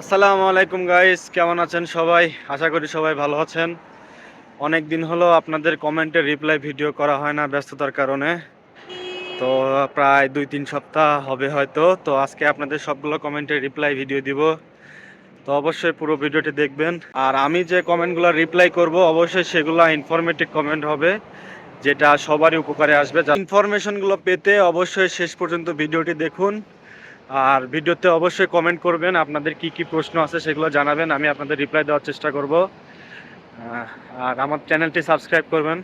আসসালামু আলাইকুম গাইস কেমন আছেন সবাই? আশা করি সবাই ভালো আছেন। অনেক দিন হলো আপনাদের কমেন্টে রিপ্লাই ভিডিও করা হয় না ব্যস্ততার কারণে। তো প্রায় দুই তিন সপ্তাহ হবে হয়তো। তো আজকে আপনাদের সবগুলো কমেন্টে রিপ্লাই ভিডিও দিব। তো অবশ্যই পুরো ভিডিওটি দেখবেন। আর আমি যে কমেন্টগুলো রিপ্লাই করব, অবশ্যই সেগুলো ইনফরমেটিভ কমেন্ট হবে, যেটা সবারই উপকারে আসবে। ইনফরমেশনগুলো পেতে অবশ্যই শেষ পর্যন্ত ভিডিওটি দেখুন। আর ভিডিওতে অবশ্যই কমেন্ট করবেন, আপনাদের কি কি প্রশ্ন আছে সেগুলো জানাবেন, আমি আপনাদের রিপ্লাই দেওয়ার চেষ্টা করব। আর আমার চ্যানেলটি সাবস্ক্রাইব করবেন,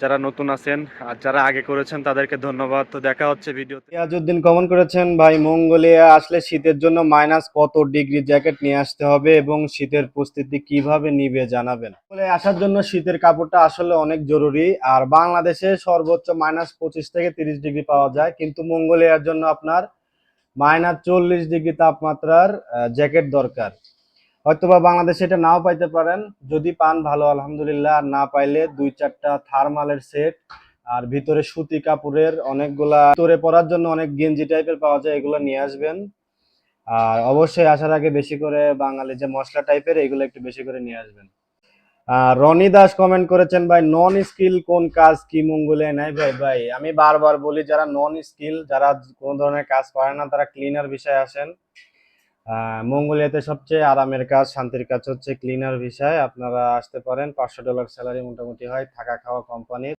যারা নতুন আছেন আর যারা আগে করেছেন তাদেরকে ধন্যবাদ। তো দেখা হচ্ছে ভিডিওতে। ইয়াজউদ্দিন কমেন্ট করেছেন, ভাই মঙ্গোলিয়া আসলে শীতের জন্য মাইনাস কত ডিগ্রি জ্যাকেট নিয়ে আসতে হবে এবং শীতের প্রস্তুতি কীভাবে নিবে জানাবেন? বলে আসার জন্য শীতের কাপড়টা আসলে অনেক জরুরি, আর বাংলাদেশে সর্বোচ্চ মাইনাস পঁচিশ থেকে তিরিশ ডিগ্রি পাওয়া যায়, কিন্তু মঙ্গোলিয়ার জন্য আপনার মাইনাস চল্লিশ ডিগ্রি তাপমাত্রার জ্যাকেট দরকার। হয়তোবা বাংলাদেশে এটা নাও পাইতে পারেন। যদি পান, ভালো, আলহামদুলিল্লাহ। আর না পাইলে দুই চারটা থার্মালের সেট আর ভিতরে সুতি কাপড়ের অনেকগুলা, ভিতরে পরার জন্য অনেক গেঞ্জি টাইপের পাওয়া যায়, এগুলো নিয়ে আসবেন। আর অবশ্যই আসার আগে বেশি করে বাঙালি যে মশলা টাইপের, এগুলো একটু বেশি করে নিয়ে আসবেন। রনি দাস কমেন্ট করেছেন, ভাই নন স্কিল কোন কাজ কি মঙ্গলে নাই? ভাই ভাই, আমি বারবার বলি, যারা নন স্কিল যারা কোনো ধরনের কাজ পারে না, তারা ক্লিনার বিষয়ে আসেন। মঙ্গোলিয়াতে সবচেয়ে আরামের কাজ, শান্তির কাজ হচ্ছে ক্লিনার ভিসায় আপনারা আসতে পারেন, পাঁচশো ডলার স্যালারি মোটামুটি হয় থাকা খাওয়া কোম্পানির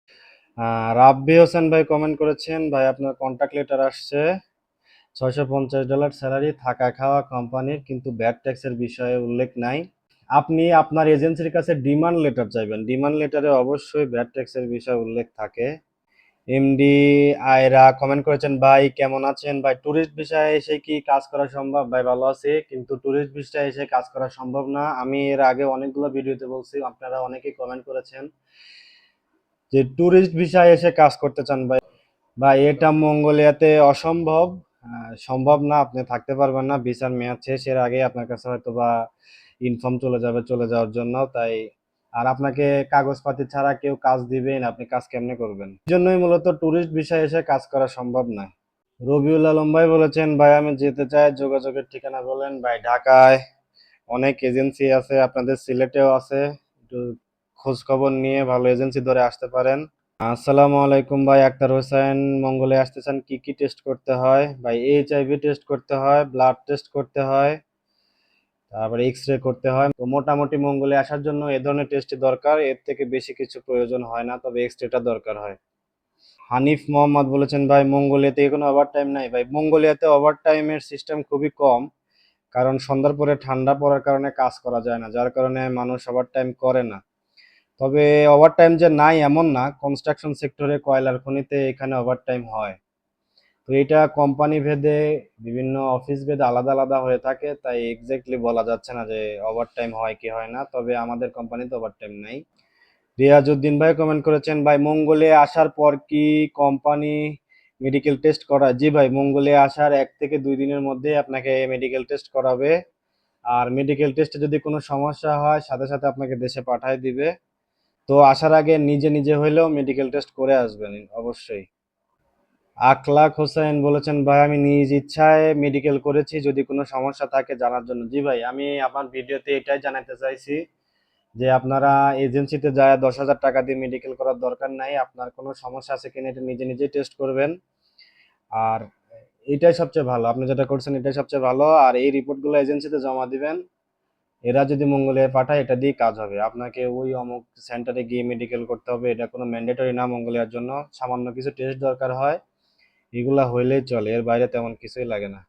রাব্বি হোসেন ভাই কমেন্ট করেছেন, ভাই, আপনার কন্ট্যাক্ট লেটার আসছে। ছয়শো পঞ্চাশ ডলার স্যালারি থাকা খাওয়া কোম্পানির কিন্তু ব্যাড ট্যাক্সের বিষয়ে উল্লেখ নাই। আপনি আপনার এজেন্সির কাছে ডিমান্ড লেটার চাইবেন। ডিমান্ড লেটারে অবশ্যই ব্যাড ট্যাক্সের বিষয়ে উল্লেখ থাকে। এমডি আয়রা কমেন্ট করেছেন, ভাই, কেমন আছেন? ভাই ট্যুরিস্ট ভিসায় এসে কি কাজ করা সম্ভব? ভাই, ভালো আছি, কিন্তু ট্যুরিস্ট ভিসায় এসে কাজ করা সম্ভব না। আমি এর আগে অনেকগুলো ভিডিওতে বলছি, আপনারা অনেকেই কমেন্ট করেছেন যে ট্যুরিস্ট ভিসায় এসে কাজ করতে চান, ভাই। ভাই, এটা মঙ্গোলিয়াতে অসম্ভব। সম্ভব না, আপনি থাকতে পারবেন না ভিসার মেয়াদ শেষ, এর আগে আপনার কাছে হয়তো বা ইনফর্ম চলে যাবে, চলে যাওয়ার জন্য। তাই, আর আপনাকে কাগজপাতি ছাড়া কেউ কাজ দিবেন আপনি কাজ কেমনে করবেন? জন্যই মূলত ট্যুরিস্ট ভিসায় এসে কাজ করা সম্ভব নয়। রবিউল আলম ভাই বলেছেন, ভাই, আমি যেতে চাই, যোগাযোগের ঠিকানা বলেন। ভাই, ঢাকায় অনেক এজেন্সি আছে, আপনাদের সিলেটেও আছে। একটু খোঁজ খবর নিয়ে ভালো এজেন্সি ধরে আসতে পারেন। আসসালামু আলাইকুম ভাই, আক্তার হোসেন। মঙ্গলে আসতেছেন, কি কি টেস্ট করতে হয়? ভাই এইচআইভি টেস্ট করতে হয় ব্লাড টেস্ট করতে হয়। তারপরে এক্স রে করতে হয়। তো মোটামুটি মঙ্গলে আসার জন্য এ ধরনের টেস্ট দরকার। এর থেকে বেশি কিছু প্রয়োজন হয় না, তবে এক্স রেটা দরকার হয়। হানিফ মোহাম্মদ বলেছেন, ভাই মঙ্গোলিয়াতে কোনো ওভার টাইম নাই। ভাই মঙ্গোলিয়াতে ওভার টাইমের সিস্টেম খুবই কম, কারণ সন্ধ্যার পরে ঠান্ডা পড়ার কারণে কাজ করা যায় না, যার কারণে মানুষ ওভার টাইম করে না। তবে ওভার টাইম যে নাই এমন না কনস্ট্রাকশন সেক্টরে কয়লার খনিতে এখানে ওভার টাইম হয়। তো এটা কোম্পানি ভেদে, বিভিন্ন অফিস ভেদে আলাদা আলাদা হয়ে থাকে, তাই এক্স্যাক্টলি বলা যাচ্ছে না যে ওভার টাইম হয় কি হয় না, তবে আমাদের কোম্পানিতে ওভার টাইম নাই। রিয়াজউদ্দিন ভাই কমেন্ট করেছেন, ভাই, মঙ্গলে আসার পর কি কোম্পানি মেডিকেল টেস্ট করা জি ভাই, মঙ্গলে আসার এক থেকে দুই দিনের মধ্যে আপনাকে মেডিকেল টেস্ট করাবে। আর মেডিকেল টেস্টে যদি কোনো সমস্যা হয়, সাথে সাথে আপনাকে দেশে পাঠায় দিবে। তো আসার আগে নিজে নিজে হইলেও মেডিকেল টেস্ট করে আসবেন, অবশ্যই। আখলাক হোসেন বলেছেন, ভাই, আমি নিজ ইচ্ছায় মেডিকেল করেছি, যদি কোনো সমস্যা থাকে জানার জন্য। জি ভাই, আমি আমার ভিডিওতে এটাই জানাতে চাইছি যে আপনারা এজেন্সিতে যায়, দশ হাজার টাকা দিয়ে মেডিকেল করার দরকার নাই, আপনার কোনো সমস্যা আছে কিনা এটা নিজে নিজেই টেস্ট করবেন। আর এটাই সবচেয়ে ভালো, আপনি যেটা করছেন এটাই সবচেয়ে ভালো। আর এই রিপোর্টগুলো এজেন্সিতে জমা দিবেন, এরা যদি মঙ্গলিয়ায় পাঠায়, এটা দিয়ে কাজ হবে। আপনাকে ওই অমুক সেন্টারে গিয়ে মেডিকেল করতে হবে, এটা কোনো ম্যান্ডেটরি না মঙ্গলিয়ার জন্য। সামান্য কিছু টেস্ট দরকার হয়। এগুলা হইলেই চলে, এর বাইরে তেমন কিছুই লাগে না।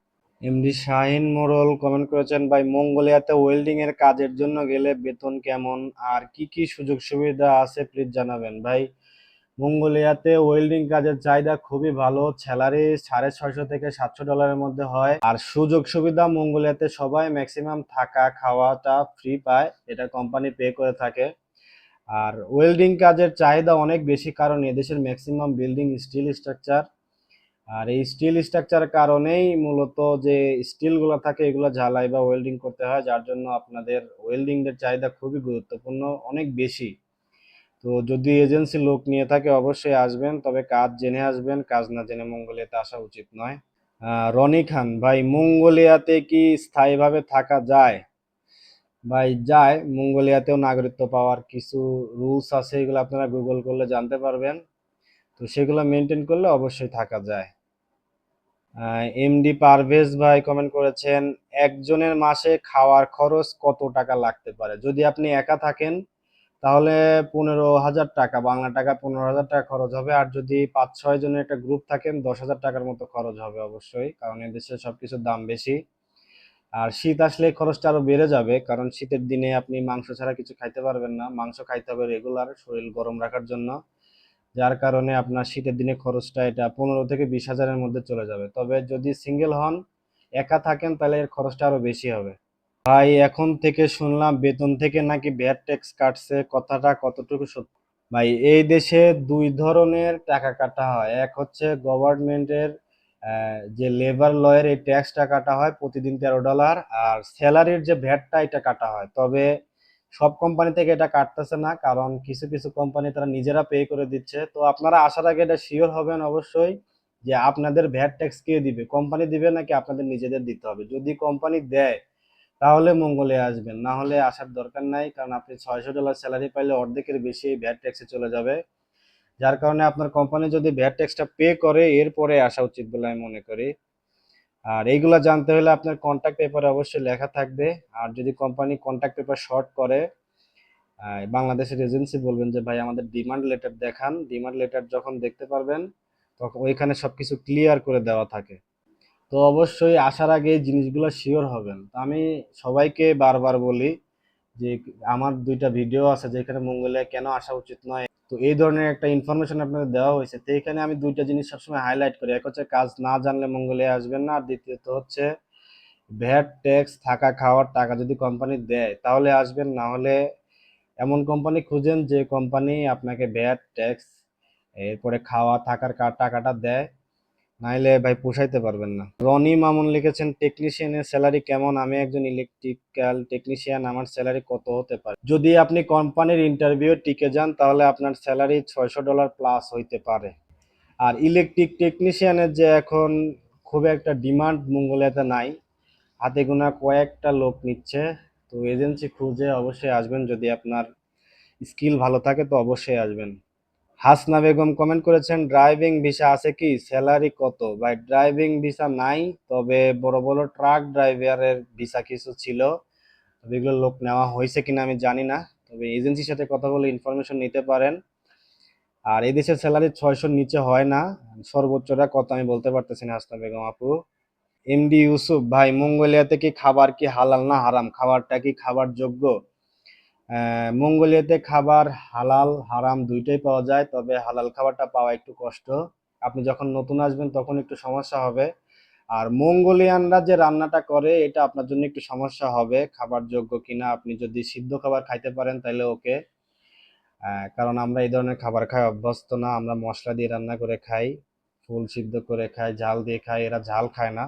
এমডি শাহিন মোরল কমেন্ট করেছেন, ভাই, মঙ্গোলিয়াতে ওয়েল্ডিং এর কাজের জন্য গেলে বেতন কেমন? আর কি কি সুযোগ সুবিধা আছে প্লিজ জানাবেন? ভাই, মঙ্গোলিয়াতে ওয়েল্ডিং কাজের চাহিদা খুবই ভালো স্যালারি সাড়ে ছয়শো থেকে সাতশো ডলারের মধ্যে হয়। আর সুযোগ সুবিধা মঙ্গোলিয়াতে সবাই ম্যাক্সিমাম থাকা খাওয়াটা ফ্রি পায়, এটা কোম্পানি পে করে থাকে। আর ওয়েল্ডিং কাজের চাহিদা অনেক বেশি, কারণ এদেশের ম্যাক্সিমাম বিল্ডিং স্টিল স্ট্রাকচার আর এই স্টিল স্ট্রাকচার কারণেই মূলত যে স্টিলগুলো থাকে, এগুলো ঝালাই বা ওয়েল্ডিং করতে হয়, যার জন্য আপনাদের ওয়েল্ডিং এর চাহিদা খুবই গুরুত্বপূর্ণ, অনেক বেশি। তো যদি এজেন্সি লোক নিয়ে থাকে, অবশ্যই আসবেন, তবে কাজ জেনে আসবেন, কাজ না জেনে মঙ্গলিয়াতে আসা উচিত নয়। রনি খান, ভাই, মঙ্গোলিয়াতে কি স্থায়ীভাবে থাকা যায়? ভাই, যায়, মঙ্গোলিয়াতেও নাগরিকত্ব পাওয়ার কিছু রুলস আছে, এগুলো আপনারা গুগল করলে জানতে পারবেন। তো সেগুলো মেনটেন করলে অবশ্যই থাকা যায়। এমডি পারভেজ ভাই কমেন্ট করেছেন, একজনের মাসে খাওয়ার খরচ কত টাকা লাগতে পারে? যদি আপনি একা থাকেন, তাহলে পনেরো হাজার টাকা, বাংলা টাকা পনেরো হাজার টাকা খরচ হবে। আর যদি পাঁচ ছয় জনের একটা গ্রুপ থাকেন, দশ হাজার টাকার মতো খরচ হবে অবশ্যই, কারণ এদেশে সব কিছুর দাম বেশি। আর শীত আসলে খরচটা আরও বেড়ে যাবে, কারণ শীতের দিনে আপনি মাংস ছাড়া কিছু খাইতে পারবেন না। মাংস খাইতে হবে রেগুলার শরীর গরম রাখার জন্য। যার কারণে আপনার শীতের দিনে খরচটা এটা পনেরো থেকে বিশ হাজারের মধ্যে চলে যাবে। তবে যদি সিঙ্গেল হন, একা থাকেন, তাহলে এর খরচটা আরও বেশি হবে। ভাই, এখন থেকে শুনলাম বেতন থেকে নাকি ভ্যাট ট্যাক্স কাটছে, কথাটা কতটুকু সত্যি ভাই, এই দেশে দুই ধরনের টাকা কাটা হয়। এক হচ্ছে গভর্নমেন্টের যে লেবার লয়ের এই ট্যাক্সটা কাটা হয় প্রতিদিন তেরো ডলার আর স্যালারির যে ভ্যাটটা এটা কাটা হয়। তবে সব কোম্পানি থেকে এটা কাটতেছে না, কারণ কিছু কিছু কোম্পানি তারা নিজেরা পে করে দিচ্ছে। তো আপনারা আসার আগে এটা শিওর হবেন অবশ্যই যে আপনাদের ভ্যাট ট্যাক্স কে দিবে। কোম্পানি দিবে নাকি আপনাদের নিজেদের দিতে হবে? যদি কোম্পানি দেয়, তাহলে মঙ্গলে আসবেন। না হলে আসার দরকার নাই, কারণ আপনি ছয়শো ডলার স্যালারি পাইলে অর্ধেকের বেশি ভ্যাট ট্যাক্সে চলে যাবে। যার কারণে আপনার কোম্পানি যদি ভ্যাট ট্যাক্সটা পে করে, এরপরে আসা উচিত বলে আমি মনে করি। আর এইগুলো জানতে হলে আপনার কন্ট্যাক্ট পেপারে অবশ্যই লেখা থাকবে। আর যদি কোম্পানি কন্ট্যাক্ট পেপার শর্ট করে বাংলাদেশের এজেন্সি বলবেন যে, ভাই, আমাদের ডিমান্ড লেটার দেখান। ডিমান্ড লেটার যখন দেখতে পারবেন, তখন ওইখানে সব কিছু ক্লিয়ার করে দেওয়া থাকে। তো অবশ্যই আসার আগে এই জিনিসগুলো শিওর হবেন। তো আমি সবাইকে বারবার বলি যে, আমার দুইটা ভিডিও আছে যেখানে মঙ্গলে কেন আসা উচিত নয়? তো এই ধরনের একটা ইনফরমেশন আপনাদের দেওয়া হয়েছে। তো এখানে আমি দুইটা জিনিস সবসময় হাইলাইট করি। এক হচ্ছে কাজ না জানলে মঙ্গলে আসবেন না। আর দ্বিতীয়ত হচ্ছে ভ্যাট ট্যাক্স থাকা, খাওয়ার টাকা যদি কোম্পানি দেয়, তাহলে আসবেন। না হলে এমন কোম্পানি খুঁজেন যে কোম্পানি আপনাকে ভ্যাট ট্যাক্স এরপরে খাওয়া, থাকার টাকাটা দেয়। নাইলে ভাই পোষাইতে পারবেন না। রনি মামুন লিখেছেন, টেকনিশিয়ানের স্যালারি কেমন? আমি একজন ইলেকট্রিক্যাল টেকনিশিয়ান, আমার স্যালারি কত হতে পারে? যদি আপনি কোম্পানির ইন্টারভিউ টিকে যান, তাহলে আপনার স্যালারি ছয়শো ডলার প্লাস হইতে পারে। আর ইলেকট্রিক টেকনিশিয়ানের যে এখন খুব একটা ডিমান্ড মঙ্গলিয়াতে নাই, হাতে গোনা কয়েকটা লোক নিচ্ছে। তো এজেন্সি খুঁজে অবশ্যই আসবেন, যদি আপনার স্কিল ভালো থাকে, তো অবশ্যই আসবেন। হাসনা বেগম কমেন্ট করেছেন ড্রাইভিং ভিসা আছে কি? স্যালারি কত? ভাই ড্রাইভিং ভিসা নাই, তবে বড় বড় ট্রাক ড্রাইভারের ভিসা কিছু ছিল। তবে এগুলো লোক নেওয়া হয়েছে কিনা আমি জানি না। তবে এজেন্সির সাথে কথা বলে ইনফরমেশন নিতে পারেন। আর এই দেশের স্যালারি ছয়শোর নিচে হয় না। সর্বোচ্চটা কত আমি বলতে পারতেছি না, হাসনা বেগম আপু। এমডি ইউসুফ ভাই, মঙ্গোলিয়াতে কি খাবার কি হালাল না হারাম? খাবারটা কি খাবার যোগ্য মঙ্গোলিয়াতে খাবার হালাল, হারাম দুইটাই পাওয়া যায়, তবে হালাল খাবারটা পাওয়া একটু কষ্ট। আপনি যখন নতুন আসবেন, তখন একটু সমস্যা হবে। আর মঙ্গোলিয়ানরা যে রান্নাটা করে, এটা আপনার জন্য একটু সমস্যা হবে। খাবার যোগ্য কিনা, আপনি যদি সিদ্ধ খাবার খাইতে পারেন তাহলে ওকে। কারণ আমরা এই ধরনের খাবার খাই অভ্যস্ত না। আমরা মশলা দিয়ে রান্না করে খাই, ফুল সিদ্ধ করে খাই, ঝাল দিয়ে খাই, এরা ঝাল খায় না।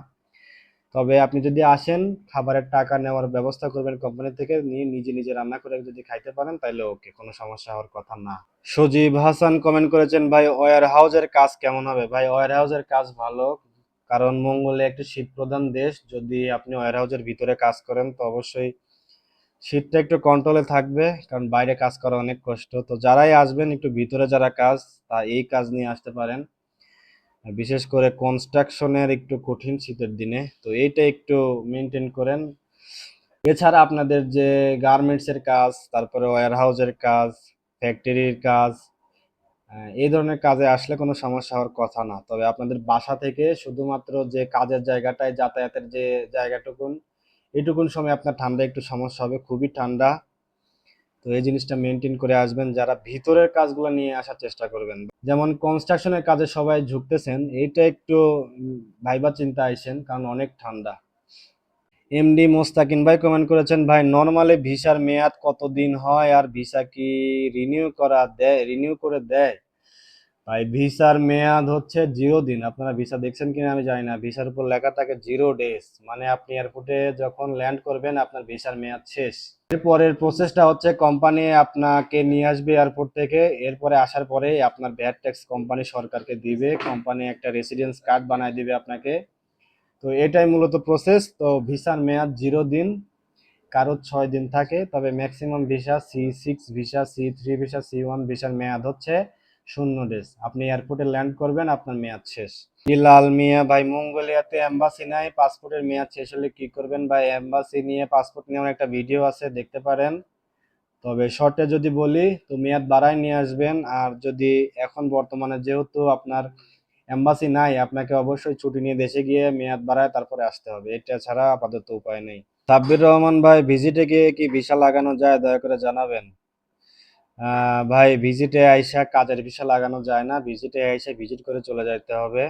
তবে আপনি যদি আসেন, খাবারের টাকা নেওয়ার ব্যবস্থা করবেন কোম্পানি থেকে, নিয়ে নিজে নিজে রান্না করে যদি খাইতে পারেন তাহলে ওকে কোনো সমস্যা হওয়ার কথা না। সজীব হাসান কমেন্ট করেছেন, ভাই ওয়ার হাউসের কাজ কেমন হবে? ভাই ওয়ার হাউসের কাজ ভালো, কারণ মঙ্গলে একটি শীত প্রধান দেশ। যদি আপনি ওয়ার হাউসের ভিতরে কাজ করেন, তো অবশ্যই শীতটা একটু কন্ট্রোলে থাকবে, কারণ বাইরে কাজ করা অনেক কষ্ট। তো যারাই আসবেন, একটু ভিতরে যারা কাজ, তা এই কাজ নিয়ে আসতে পারেন। বিশেষ করে কনস্ট্রাকশনের একটু কঠিন শীতের দিনে, তো এইটা একটু মেনটেন করেন। এছাড়া আপনাদের যে গার্মেন্টসের কাজ, তারপরে ওয়্যার হাউসের কাজ ফ্যাক্টরির কাজ এই ধরনের কাজে আসলে কোনো সমস্যা হওয়ার কথা না। তবে আপনাদের বাসা থেকে শুধুমাত্র যে কাজের জায়গাটায় যাতায়াতের যে জায়গাটুকুন এইটুকুন সময় আপনার ঠান্ডা একটু সমস্যা হবে, খুবই ঠান্ডা। তো এই জিনিসটা মেনটেন করে আসবেন, যারা ভিতরের কাজগুলো নিয়ে আসার চেষ্টা করবেন। যেমন কনস্ট্রাকশনের কাজে সবাই ঝুঁকতেছেন, এইটা একটু ভাইবার ভাইবা চিন্তা আইসেন, কারণ অনেক ঠান্ডা। এমডি মোস্তাকিন ভাই কমেন্ট করেছেন, ভাই নর্মালি ভিসার মেয়াদ কতদিন হয়? আর ভিসা কি রিনিউ করা দেয় রিনিউ করে দেয়? ভাই, ভিসার মেয়াদ হচ্ছে জিরো দিন। আপনারা ভিসা দেখছেন কিনা আমি জানি না। ভিসার উপর লেখা থাকে জিরো ডেজ। মানে আপনি এয়ারপোর্টে যখন ল্যান্ড করবেন, আপনার ভিসার মেয়াদ শেষ। এরপরের প্রসেসটা হচ্ছে কোম্পানি আপনাকে নিয়ে আসবে এয়ারপোর্ট থেকে। এরপরে আসার পরে আপনার ভ্যাট ট্যাক্স কোম্পানি সরকারকে দিবে। কোম্পানি একটা রেসিডেন্স কার্ড বানায় দিবে আপনাকে। তো এটাই মূলত প্রসেস। তো ভিসার মেয়াদ জিরো দিন। কারোর ছয় দিন থাকে। তবে maximum visa C six visa, C three visa, C one ভিসার মেয়াদ হচ্ছে শূন্য ডেজ আপনি এয়ারপোর্টে ল্যান্ড করবেন, আপনার মেয়াদ শেষ। লাল মিয়া, ভাই, মঙ্গোলিয়াতে এম্বাসি নাই পাসপোর্টের মেয়াদ শেষ হলে কি করবেন? ভাই এম্বাসি নিয়ে পাসপোর্ট নিয়ে একটা ভিডিও আছে, দেখতে পারেন। তবে শর্টে যদি বলি, তো মেয়াদ বাড়ায় নিয়ে আসবেন। আর যদি এখন বর্তমানে যেহেতু আপনার এম্বাসি নাই, আপনাকে অবশ্যই ছুটি নিয়ে দেশে গিয়ে মেয়াদ বাড়ায় তারপরে আসতে হবে। এটা ছাড়া আপাতত উপায় নেই। সাব্বির রহমান ভাই ভিজিটে গিয়ে কি ভিসা লাগানো যায়, দয়া করে জানাবেন। ভাই, ভিজিটে আইসা কাজের ভিসা লাগানো যায় না। ভিজিটে আইসা ভিজিট করে চলে যাইতে হবে।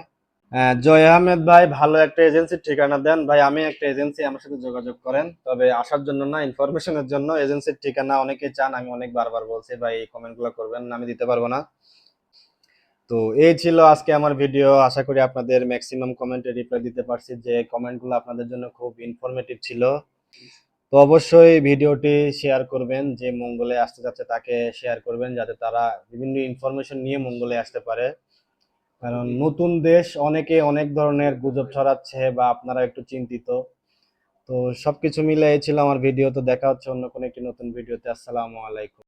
জয় আহমেদ ভাই, ভালো একটা এজেন্সির ঠিকানা দেন। ভাই, আমি একটা এজেন্সি আমার সাথে যোগাযোগ করেন, তবে আসার জন্য না, ইনফরমেশনের জন্য। এজেন্সির ঠিকানা অনেকে চান, আমি অনেক বারবার বলছি, ভাই কমেন্টগুলো করবেন আমি দিতে পারব না। তো এই ছিল আজকে আমার ভিডিও। আশা করি আপনাদের ম্যাক্সিমাম কমেন্টে রিপ্লাই দিতে পারছি যে কমেন্টগুলো আপনাদের জন্য খুব ইনফরমেটিভ ছিল। তো অবশ্যই ভিডিওটি শেয়ার করবেন যে মঙ্গলে আসতে যাচ্ছে তাকে শেয়ার করবেন যাতে তারা বিভিন্ন ইনফরমেশন নিয়ে মঙ্গলে আসতে পারে। কারণ নতুন দেশ অনেকে অনেক ধরনের গুজব ছড়াচ্ছে বা আপনারা একটু চিন্তিত। তো সবকিছু মিলে এই ছিল আমার ভিডিও। তো দেখা হচ্ছে অন্য কোনো একটি নতুন ভিডিওতে। আসসালামু আলাইকুম।